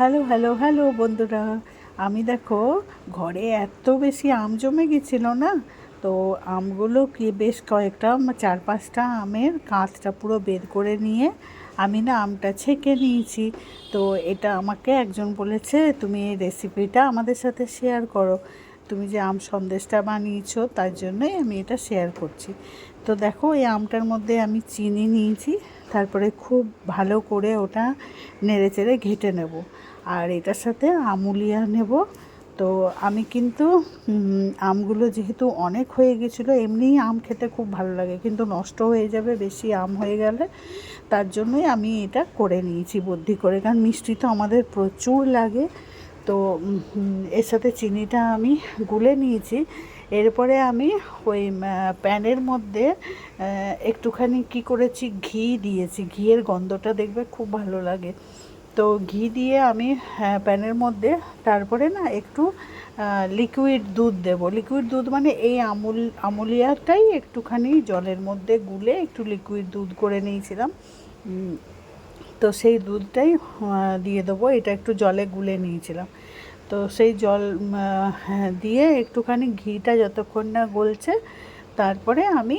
Hello hello hello বন্ধুরা। আমি দেখো, ঘরে এত বেশি আম জমে গেছিল না? তো আমগুলো কি বেশ কয়েকটা, চার পাঁচটা আমের কাঁচটা পুরো বের করে নিয়ে আমি না আমটা ছেঁকে নিয়েছি। তো এটা আমাকে একজন বলেছে, তুমি এই রেসিপিটা আমাদের সাথে শেয়ার করো। তুমি যে আম সন্দেশটা বানিয়েছো, তার জন্যই আমি এটা শেয়ার করছি। তো দেখো, এই আমটার মধ্যে আমি চিনি নিয়েছি, তারপরে খুব ভালো করে ওটা নেড়ে চেড়ে ঘেটে নেব। আর এটার সাথে আমুলিয়া নেব। তো আমি কিন্তু আমগুলো যেহেতু অনেক হয়ে গেছিল, এমনিই আম খেতে খুব ভালো লাগে। কিন্তু নষ্ট হয়ে যাবে, বেশি আম হয়ে গেলে। তার জন্যই আমি এটা করে নিয়েছি, বুদ্ধি করে। কারণ মিষ্টি তো আমাদের প্রচুর লাগে। তো এর সাথে চিনিটা আমি গুলে নিয়েছি। এরপরে আমি ওই প্যানের মধ্যে একটুখানি কি করেছি, ঘি দিয়েছি। ঘিয়ের গন্ধটা দেখবে খুব ভালো লাগে। তো ঘি দিয়ে আমি হ্যাঁ, প্যানের মধ্যে তারপরে না একটু লিকুইড দুধ দেব। লিকুইড দুধ মানে এই আমুল আমুলিয়াটাই একটুখানি জলের মধ্যে গুলে একটু লিকুইড দুধ করে নিয়েছিলাম। তো সেই দুধটাই দিয়ে দেবো। এটা একটু জলে গুলে নিয়েছিলাম। তো সেই জল হ্যাঁ, দিয়ে একটুখানি ঘিটা যতক্ষণ না গলছে তারপরে আমি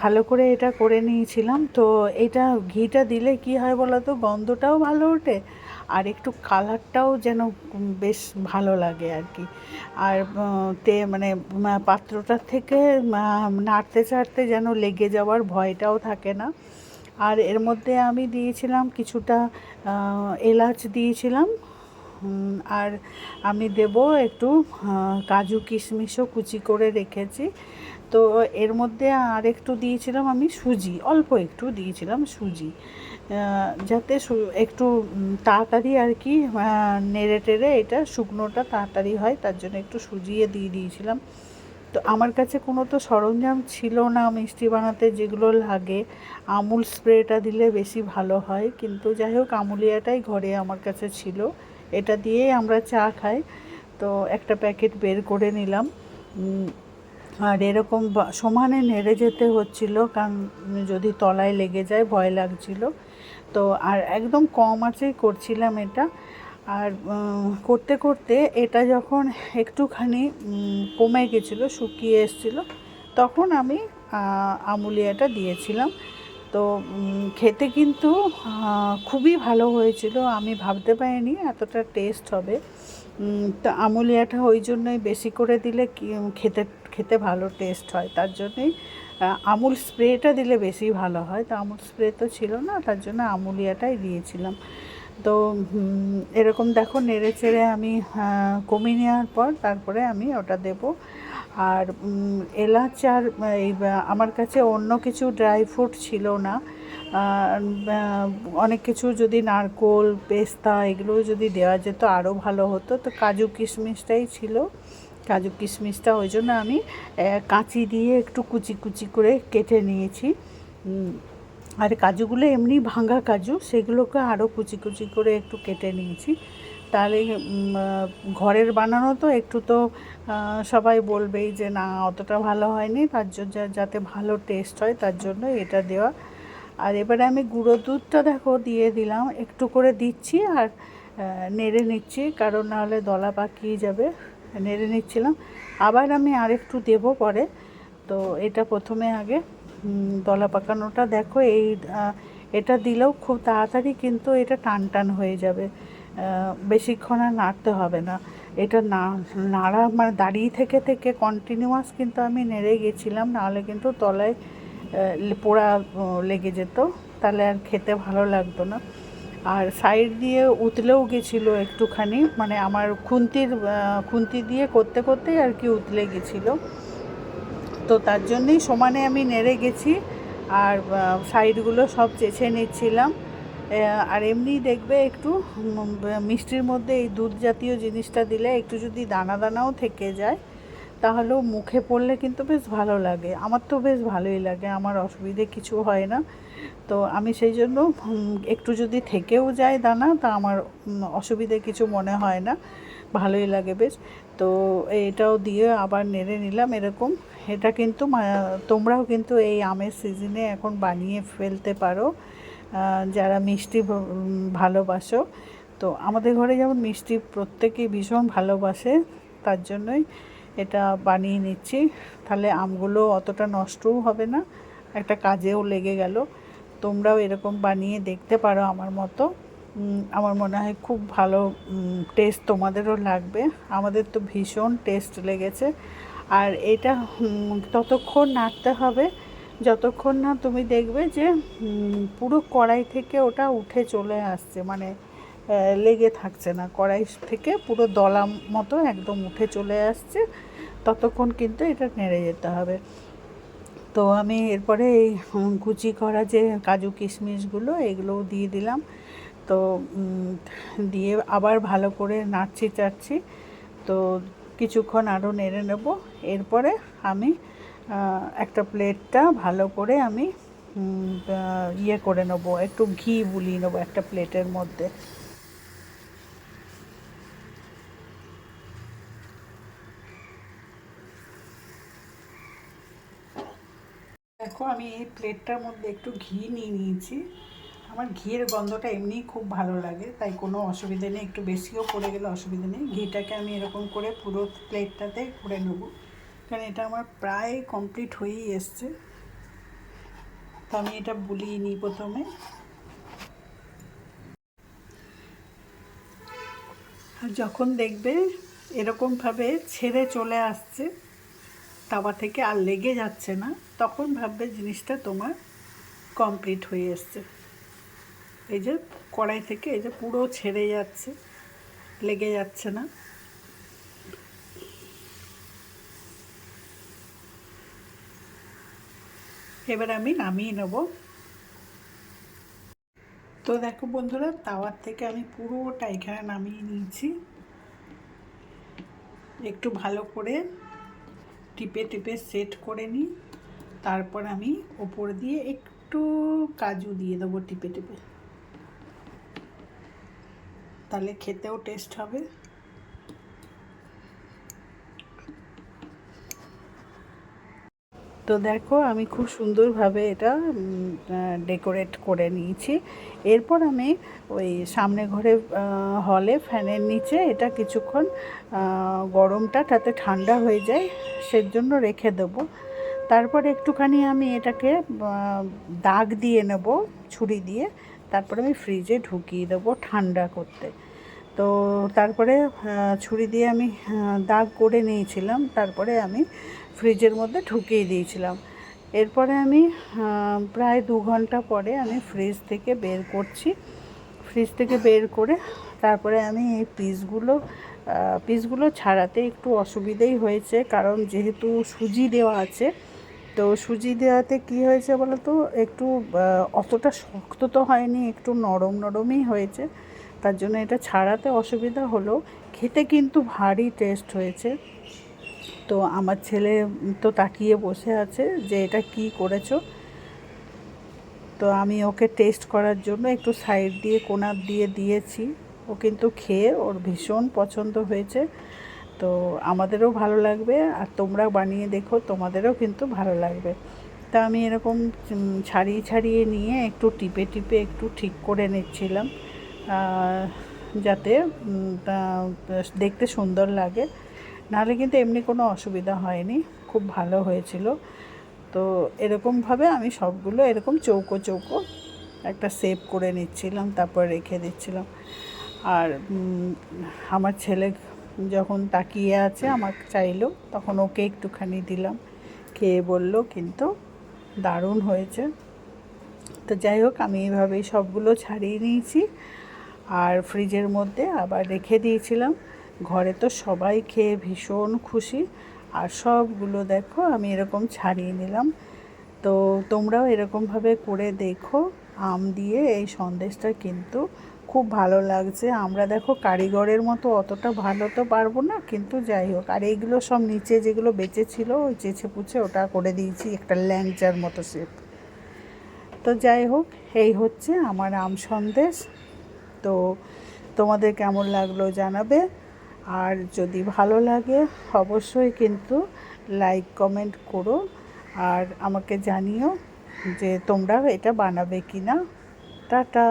ভালো করে এটা করে নিয়েছিলাম। তো এটা ঘিটা দিলে কি হয় বলো তো গন্ধটাও ভালো ওঠে, আর একটু কালারটাও যেন বেশ ভালো লাগে আর কি আর তে মানে পাত্রটার থেকে নাড়তে চাড়তে যেন লেগে যাওয়ার ভয়টাও থাকে না। আর এর মধ্যে আমি দিয়েছিলাম কিছুটা এলাচ দিয়েছিলাম। আর আমি দেব একটু কাজু কিশমিশও কুচি করে রেখেছি। তো এর মধ্যে আর একটু দিয়েছিলাম আমি সুজি, অল্প একটু দিয়েছিলাম সুজি। যাতে একটু তাড়াতাড়ি আর কি নেড়ে টেড়ে এটা শুকনোটা তাড়াতাড়ি হয়, তার জন্য একটু সুজিয়ে দিয়ে দিয়েছিলাম। তো আমার কাছে কোনো তো সরঞ্জাম ছিল না মিষ্টি বানাতে, যেগুলো লাগে। আমুল স্প্রেটা দিলে বেশি ভালো হয়, কিন্তু যাই হোক, আমুলিয়াটাই ঘরে আমার কাছে ছিল। এটা দিয়েই আমরা চা খাই। তো একটা প্যাকেট বের করে নিলাম। আর এরকম সমানে নেড়ে যেতে হচ্ছিল, কারণ যদি তলায় লেগে যায় ভয় লাগছিল। তো আর একদম কম আঁচেই করছিলাম এটা। আর করতে করতে এটা যখন একটুখানি কমে গেছিল, শুকিয়ে এসেছিল, তখন আমি আমুলিয়াটা দিয়েছিলাম। তো খেতে কিন্তু খুবই ভালো হয়েছিল, আমি ভাবতে পারিনি এতটা টেস্ট হবে। তো আমুলিয়াটা ওই জন্যই বেশি করে দিলে খেতে খেতে ভালো টেস্ট হয়। তার জন্যই আমুল স্প্রেটা দিলে বেশি ভালো হয়। তো আমুল স্প্রে তো ছিল না, তার জন্য আমুলিয়াটাই দিয়েছিলাম। তো এরকম দেখো, নেড়ে চেড়ে আমি কমিয়ে নেওয়ার পর তারপরে আমি ওটা দেব। আর এলাচ আর, এই আমার কাছে অন্য কিছু ড্রাই ফ্রুট ছিল না। অনেক কিছু যদি নারকোল, পেস্তা এগুলো যদি দেওয়া যেত আরও ভালো হতো। তো কাজু কিশমিশটাই ছিল। কাজু কিশমিশটা ওই জন্য আমি কাঁচি দিয়ে একটু কুচি কুচি করে কেটে নিয়েছি। আর কাজুগুলো এমনি ভাঙা কাজু, সেগুলোকে আরও কুচি কুচি করে একটু কেটে নিয়েছি। তাহলে ঘরের বানানো তো একটু তো সবাই বলবেই যে না, অতটা ভালো হয়নি। তার জন্য যাতে ভালো টেস্ট হয়, তার জন্য এটা দেওয়া। আর এবারে আমি গুঁড়ো দুধটা দেখো, দিয়ে দিলাম। একটু করে দিচ্ছি আর নেড়ে নিচ্ছি, কারণ নাহলে দলা পাকিয়ে যাবে। নেড়ে নিচ্ছিলাম। আবার আমি আরেকটু দেবো পরে। তো এটা প্রথমে আগে দলা পাকানোটা দেখো, এই এটা দিলেও খুব তাড়াতাড়ি কিন্তু এটা টান টান হয়ে যাবে। বেশিক্ষণ আর নাড়তে হবে না। এটা না, নাড়া মানে দাঁড়িয়ে থেকে থেকে কন্টিনিউয়াস কিন্তু আমি নেড়ে গেছিলাম, নাহলে কিন্তু তলায় পোড়া লেগে যেত, তাহলে আর খেতে ভালো লাগতো না। আর সাইড দিয়ে উতলেও গেছিল একটুখানি মানে আমার খুন্তির খুন্তি দিয়ে করতে করতেই আর কি উতলে গেছিল। তো তার জন্যই সমানে আমি নেড়ে গেছি, আর সাইডগুলো সব চেঁচে নিচ্ছিলাম। আর এমনি দেখবে একটু মিষ্টির মধ্যে এই দুধ জাতীয় জিনিসটা দিলে একটু যদি দানা দানাও থেকে যায়, তাহলেও মুখে পড়লে কিন্তু বেশ ভালো লাগে। আমার তো বেশ ভালোই লাগে, আমার অসুবিধে কিছু হয় না। তো আমি সেই জন্য একটু যদি থেকেও যায় দানা, তা আমার অসুবিধে কিছু মনে হয় না। ভালোই লাগে বেশ। তো এটাও দিয়ে আবার নেড়ে নিলাম এরকম। এটা কিন্তু তোমরাও কিন্তু এই আমের সিজনে এখন বানিয়ে ফেলতে পারো। যারা মিষ্টি ভালোবাসো, তো আমাদের ঘরে যেমন মিষ্টি প্রত্যেকেই ভীষণ ভালোবাসে, তার জন্যই এটা বানিয়ে নিচ্ছি। তাহলে আমগুলো অতটা নষ্টও হবে না, একটা কাজেও লেগে গেল। তোমরাও এরকম বানিয়ে দেখতে পারো আমার মতো। আমার মনে হয় খুব ভালো টেস্ট তোমাদেরও লাগবে। আমাদের তো ভীষণ টেস্ট লেগেছে। আর এটা ততক্ষণ নাড়তে হবে। যতক্ষণ না তুমি দেখবে যে পুরো কড়াই থেকে ওটা উঠে চলে আসছে মানে লেগে থাকছে না। কড়াই থেকে পুরো দলা মতো একদম উঠে চলে আসছে, ততক্ষণ কিন্তু এটা নেড়ে যেতে হবে। তো আমি এরপরে এই কুচি করা যে কাজু কিশমিশগুলো, এগুলোও দিয়ে দিলাম। তো দিয়ে আবার ভালো করে নাড়ছি চাড়ছি তো কিছুক্ষণ আরও নেড়ে নেব। এরপরে আমি একটা প্লেটটা ভালো করে আমি ইয়ে করে নেব, একটু ঘি বুলিয়ে নেব একটা প্লেটের মধ্যে। দেখো, আমি এই প্লেটটার মধ্যে একটু ঘি নিয়ে নিয়েছি। আমার ঘিয়ের গন্ধটা এমনিই খুব ভালো লাগে, তাই কোনো অসুবিধা নেই। একটু বেশিও পড়ে গেলে অসুবিধা নেই। ঘিটাকে আমি এরকম করে পুরো প্লেটটাতে করে নেব। কারণ এটা আমার প্রায় কমপ্লিট হয়েই এসছে। তো আমি এটা বুলিয়ে নিই প্রথমে। আর যখন দেখবে এরকমভাবে ছেড়ে চলে আসছে তাওয়া থেকে আর লেগে যাচ্ছে না, তখন ভাববে জিনিসটা তোমার কমপ্লিট হয়ে এসছে। এই যে কড়াই থেকে এই যে পুরো ছেড়ে যাচ্ছে, লেগে যাচ্ছে না। এবার আমি নামিয়ে নেব। তো দেখো বন্ধুরা, তাওয়ার থেকে আমি পুরোটা এখানে নামিয়ে নিয়েছি। একটু ভালো করে টিপে টিপে সেট করে নিই। তারপর আমি ওপর দিয়ে একটু কাজু দিয়ে দেবো টিপে টিপে। তাহলে খেতেও টেস্ট হবে। তো দেখো, আমি খুব সুন্দরভাবে এটা ডেকোরেট করে নিয়েছি। এরপর আমি ওই সামনে ঘরে হলে ফ্যানের নিচে এটা কিছুক্ষণ গরমটা তাতে ঠান্ডা হয়ে যায়, সেজন্য রেখে দেবো। তারপর একটুখানি আমি এটাকে দাগ দিয়ে নেব, ছুরি দিয়ে। তারপরে আমি ফ্রিজে ঢুকিয়ে দেবো ঠান্ডা করতে। তো তারপরে ছুরি দিয়ে আমি দাগ করে নিয়েছিলাম। তারপরে আমি ফ্রিজের মধ্যে ঢুকিয়ে দিয়েছিলাম। এরপরে আমি প্রায় দু ঘণ্টা পরে আমি ফ্রিজ থেকে বের করছি। ফ্রিজ থেকে বের করে তারপরে আমি এই পিসগুলো পিসগুলো ছাড়াতে একটু অসুবিধেই হয়েছে। কারণ যেহেতু সুজি দেওয়া আছে, তো সুজি দেওয়াতে কি হয়েছে বলো তো একটু অতটা শক্ত তো হয়নি, একটু নরম নরমই হয়েছে। তার জন্য এটা ছাড়াতে অসুবিধা হলো। খেতে কিন্তু ভারী টেস্ট হয়েছে। তো আমার ছেলে তো তাকিয়ে বসে আছে যে এটা কি করেছ। তো আমি ওকে টেস্ট করার জন্য একটু সাইড দিয়ে কোনার দিয়ে দিয়েছি। ও কিন্তু খেয়ে ওর ভীষণ পছন্দ হয়েছে। তো আমাদেরও ভালো লাগবে আর তোমরা বানিয়ে দেখো, তোমাদেরও কিন্তু ভালো লাগবে। তা আমি এরকম ছাড়িয়ে ছাড়িয়ে নিয়ে একটু টিপে টিপে একটু ঠিক করে নিচ্ছিলাম। যাতে দেখতে সুন্দর লাগে। নাহলে কিন্তু এমনি কোনো অসুবিধা হয়নি, খুব ভালো হয়েছিল। তো এরকমভাবে আমি সবগুলো এরকম চৌকো চৌকো একটা সেভ করে নিচ্ছিলাম, তারপর রেখে দিচ্ছিলাম। আর আমার ছেলে যখন তাকিয়ে আছে আমার চাইলো, তখন ওকে একটুখানি দিলাম। খেয়ে বলল, কিন্তু দারুণ হয়েছে। তো যাই হোক, আমি এইভাবেই সবগুলো ছাড়িয়ে নিয়েছি। আর ফ্রিজের মধ্যে আবার রেখে দিয়েছিলাম। ঘরে তো সবাই খেয়ে ভীষণ খুশি। আর সবগুলো দেখো, আমি এরকম ছাড়িয়ে নিলাম। তো তোমরাও এরকমভাবে করে দেখো, আম দিয়ে এই সন্দেশটা কিন্তু খুব ভালো লাগছে। আমরা দেখো কারিগরের মতো অতটা ভালো তো পারব না, কিন্তু যাই হোক। আর এইগুলো সব নিচে যেগুলো বেঁচে ছিল, ওই চেছে পুছে ওটা করে দিয়েছি, একটা ল্যাংচার মতো শেপ তো যাই হোক, এই হচ্ছে আমার আম সন্দেশ। তো তোমাদের কেমন লাগল জানাবে। আর যদি ভালো লাগে, অবশ্যই কিন্তু লাইক কমেন্ট করো আর আমাকে জানিও যে তোমরা এটা বানাবে কি না টাটা!